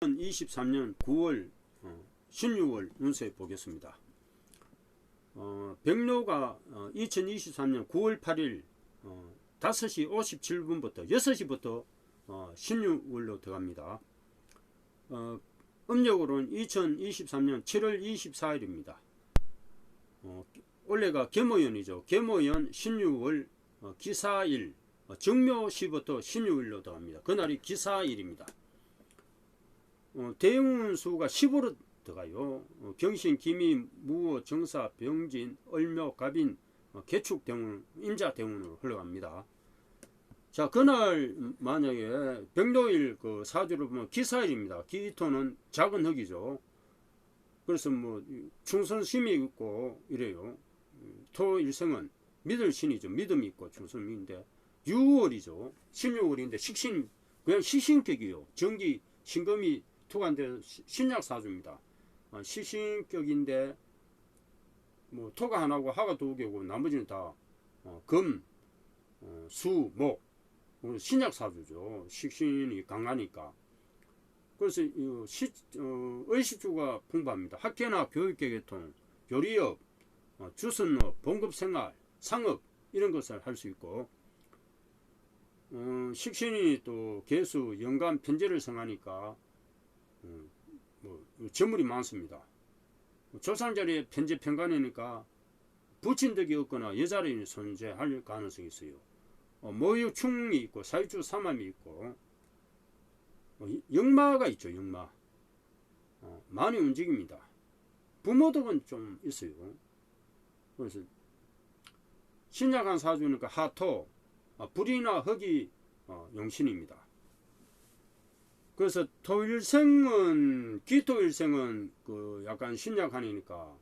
2023년 9월, 어, 16월 운세 보겠습니다. 어, 백로가 어, 2023년 9월 8일 어, 5시 57분부터 6시부터 어, 16월로 들어갑니다. 어, 음력으로는 2023년 7월 24일입니다. 어, 올해가 계모연이죠. 계모연 16월 어, 기사일 어, 정묘시부터 16일로 들어갑니다. 그날이 기사일입니다. 어, 대운수가 10으로 들어가요. 어, 경신, 기미, 무호, 정사, 병진, 얼묘, 갑인, 어, 개축 대운, 임자 대운으로 흘러갑니다. 자, 그날 만약에 병로일 그 사주를 보면 기사일입니다. 기토는 작은 흙이죠. 그래서 뭐 충성심이 있고 이래요. 토 일생은 믿을 신이죠. 믿음이 있고 충성인데 6월이죠. 16월인데 식신 그냥 시신격이요. 정기 신금이 투간대 신약 사주입니다. 어, 시신격인데 뭐 토가 하나고 하가 두 개고 나머지는 다 어, 금, 어, 수, 목 어, 신약 사주죠. 식신이 강하니까. 그래서 이 시, 어, 의식주가 풍부합니다. 학계나 교육계 계통, 교리업, 어, 주선업, 봉급생활, 상업 이런 것을 할 수 있고 어, 식신이 또 개수, 연간, 편제를 성하니까 어, 뭐 재물이 많습니다. 조상자리에 편제 편관이니까 부친 덕이 없거나 여자를 존재할 가능성이 있어요. 어, 모유충이 있고 사유주 삼함이 있고 어, 역마가 있죠. 역마 어, 많이 움직입니다. 부모덕은 좀 있어요. 그래서 신약한 사주니까 하토 어, 불이나 흙이 어, 용신입니다. 그래서 토일생은 기토일생은 그 약간 신약하니까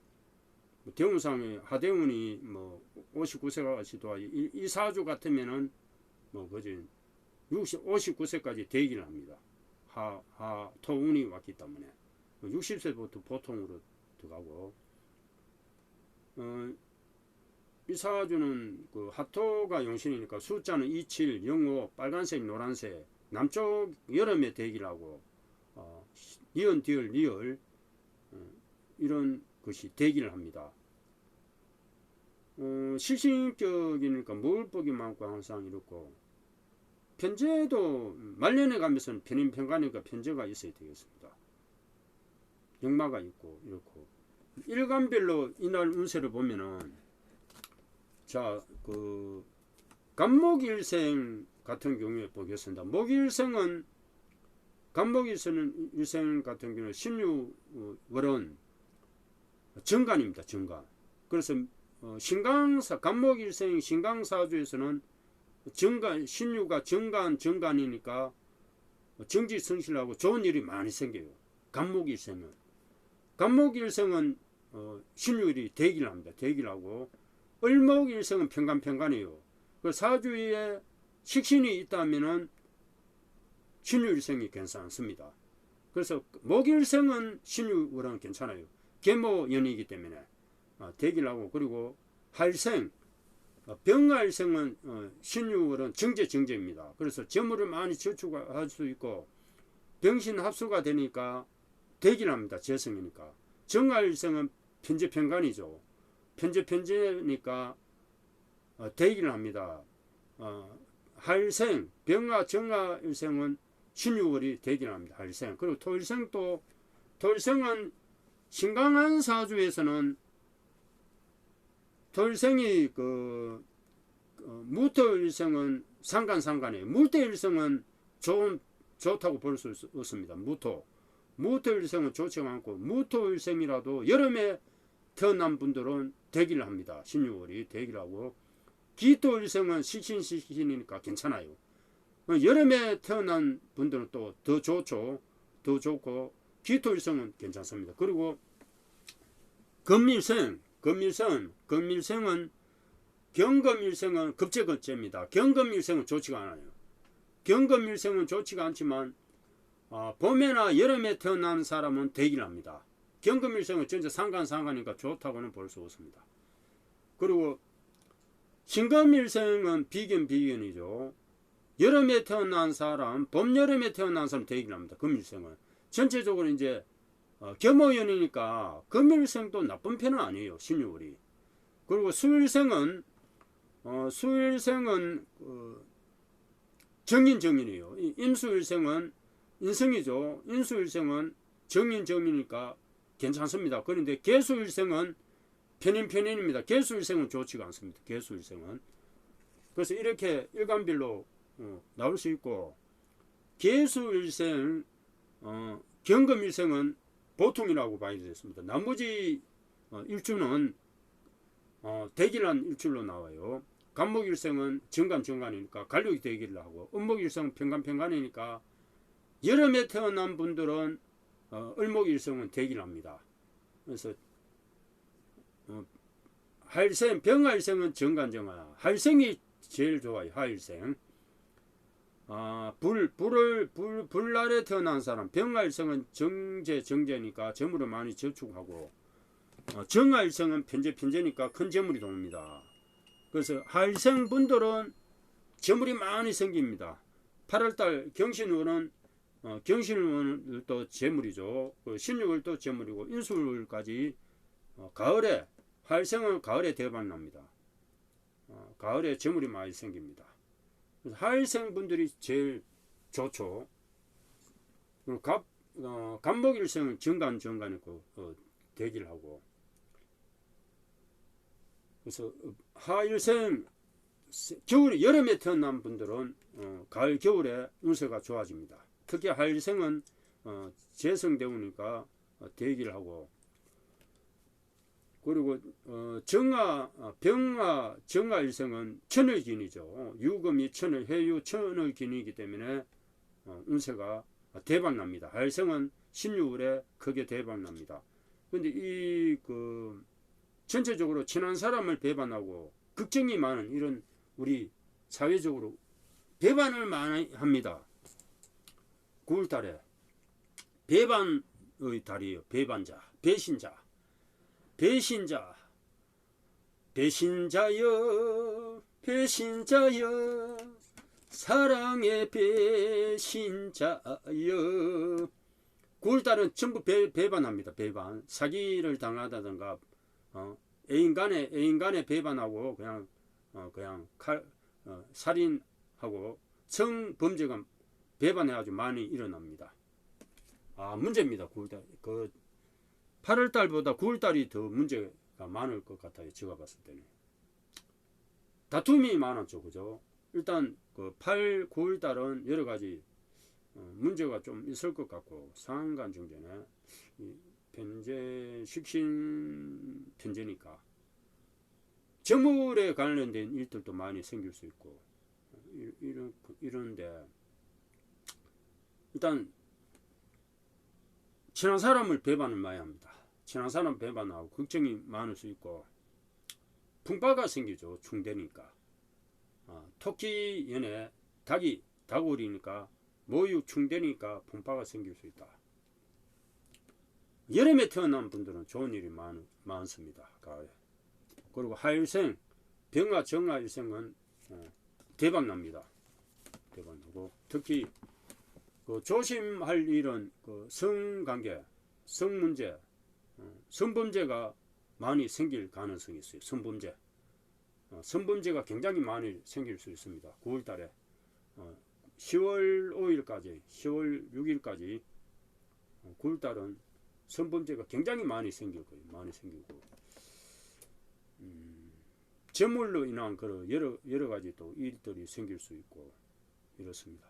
뭐 대운상에 하대운이 뭐 59세가 시도 이, 이 사주 같으면은 뭐 그지 60 59세까지 대기를 합니다. 하, 하 토운이 왔기 때문에. 60세부터 보통으로 들어가고. 어, 이 사주는 그 하토가 용신이니까 숫자는 27, 05, 빨간색, 노란색 남쪽 여름에 대기를 하고 어, 니은, 디을, 리을 어, 이런 것이 대기를 합니다. 어, 실신격이니까 먹을 복이 많고 항상 이렇고 편제도 말년에 가면서는 편인 편가니까 편제가 있어야 되겠습니다. 역마가 있고 이렇고 일간별로 이날 운세를 보면은 자그 간목일생 같은 경우에 보겠습니다. 목일생은 간목일생 일생 같은 경우는 16월은 정간입니다. 정간. 그래서 어, 신강사 간목일생 신강사주에서는 정간 신유가 정간 정간이니까 정지 성실하고 좋은 일이 많이 생겨요. 간목일생은 간목일생은 어, 신유일이 대기를 합니다. 대기를 하고 을목일생은 평간평간이에요. 그 사주에 식신이 있다면은 신유일생이 괜찮습니다. 그래서 목일생은 신유월은 괜찮아요. 계모연이기 때문에 어, 대기를 하고 그리고 할생 어, 병할생은 어, 신유월은 정제정제입니다. 그래서 재물을 많이 저축할 수 있고 병신 합수가 되니까 대기를 합니다. 재성이니까 정할생은 편제편간이죠. 편제편제니까 어, 대기를 합니다. 어, 할생, 병화, 정화 일생은 신유월이 대기를 합니다. 할생. 그리고 토일생도 토일생은 신강한 사주에서는 토일생이 그 어, 무토일생은 상간상간이에요. 물토일생은 좋은 좋다고 볼 수 없습니다. 무토. 무토일생은 좋지가 않고 무토일생이라도 여름에 태어난 분들은 대기를 합니다. 신유월이 대기를 하고 기토 일생은 시신시신이니까 괜찮아요. 여름에 태어난 분들은 또 더 좋죠. 더 좋고 기토 일생은 괜찮습니다. 그리고 금일생, 금일생, 금일생은 경금일생은 급제급제입니다. 경금일생은 좋지가 않아요. 경금일생은 좋지가 않지만 어, 봄에나 여름에 태어난 사람은 대기를 합니다. 경금일생은 전체 상관상관이니까 좋다고는 볼 수 없습니다. 그리고 신금일생은 비견 비견이죠. 여름에 태어난 사람, 봄 여름에 태어난 사람 대기를 합니다. 금일생은 전체적으로 이제 어, 겸호연이니까 금일생도 나쁜 편은 아니에요. 신유월이. 그리고 수일생은 어, 수일생은 어, 정인 정인이에요. 이 임수일생은 인성이죠. 인수일생은 정인 정이니까 괜찮습니다. 그런데 개수일생은 편인 편인입니다. 개수일생은 좋지가 않습니다. 개수일생은 그래서 이렇게 일간별로 어, 나올 수 있고 개수일생, 어, 경금일생은 보통이라고 봐야 되겠습니다. 나머지 어, 일주는 어, 대길한 일출로 나와요. 간목일생은 정간정간이니까 간력이 대기를 하고 음목일생은 평간평간이니까 여름에 태어난 분들은 어, 을목일생은 대기를 합니다. 그래서 어, 하일생, 병하일생은 정간정간 하일생이 제일 좋아요. 하일생. 아, 불, 불을, 불, 불날에 태어난 사람, 병하일생은 정제, 정제니까 재물을 많이 저축하고, 어, 정하일생은 편제, 편제니까 큰 재물이 돕니다. 그래서 하일생 분들은 재물이 많이 생깁니다. 8월달 경신월은, 어, 경신월도 재물이죠. 그 신유월도 재물이고, 인수월까지, 어, 가을에, 하일생은 가을에 대박 납니다. 어, 가을에 재물이 많이 생깁니다. 하일생 분들이 제일 좋죠. 그리고 갑, 어, 간목일생은 정간 정간이고 어, 대기를 하고 그래서 어, 하일생 겨울 여름에 태어난 분들은 어, 가을 겨울에 운세가 좋아집니다. 특히 하일생은 어, 재성대우니까 어, 대기를 하고 그리고 어, 정화, 어, 병화, 정화 일생은 천을긴이죠. 어, 유금이 천을, 해유 천을긴이기 때문에 어, 운세가 대박 납니다. 하일생은 신유월에 크게 대박 납니다. 근데 이 그 전체적으로 친한 사람을 배반하고 걱정이 많은 이런 우리 사회적으로 배반을 많이 합니다. 9월달에 배반의 달이에요. 배반자, 배신자. 배신자 배신자여 배신자여 사랑의 배신자여. 9월달은 전부 배, 배반합니다 배반. 사기를 당하다든가 어, 애인 간에 애인 간에 배반하고 그냥 어, 그냥 칼 어, 살인하고 성범죄가 배반해가지고 많이 일어납니다. 아 문제입니다 9월달 그 8월 달보다 9월 달이 더 문제가 많을 것 같아요. 제가 봤을 때는. 다툼이 많았죠. 그죠? 일단 그 8, 9월 달은 여러 가지 어, 문제가 좀 있을 것 같고 상한간 중전에 이 편제 식신 편제니까 재물에 관련된 일들도 많이 생길 수 있고 이- 이런 이런데 일단 친한 사람을 배반을 많이 합니다. 친한 사람 배반하고 걱정이 많을 수 있고 풍파가 생기죠. 충되니까. 어, 토끼 연에 닭이 닭오리니까 모유 충되니까 풍파가 생길 수 있다. 여름에 태어난 분들은 좋은 일이 많, 많습니다. 가을에. 그리고 하일생, 병화, 정화 일생은 어, 대박 납니다. 대박 나고 특히 그 조심할 일은 그 성관계, 성문제, 어, 성범죄가 많이 생길 가능성이 있어요. 성범죄. 어, 성범죄가 굉장히 많이 생길 수 있습니다. 9월 달에. 어, 10월 5일까지, 10월 6일까지, 어, 9월 달은 성범죄가 굉장히 많이 생길 거예요. 많이 생기고. 음, 재물로 인한 그런 여러, 여러 가지 또 일들이 생길 수 있고, 이렇습니다.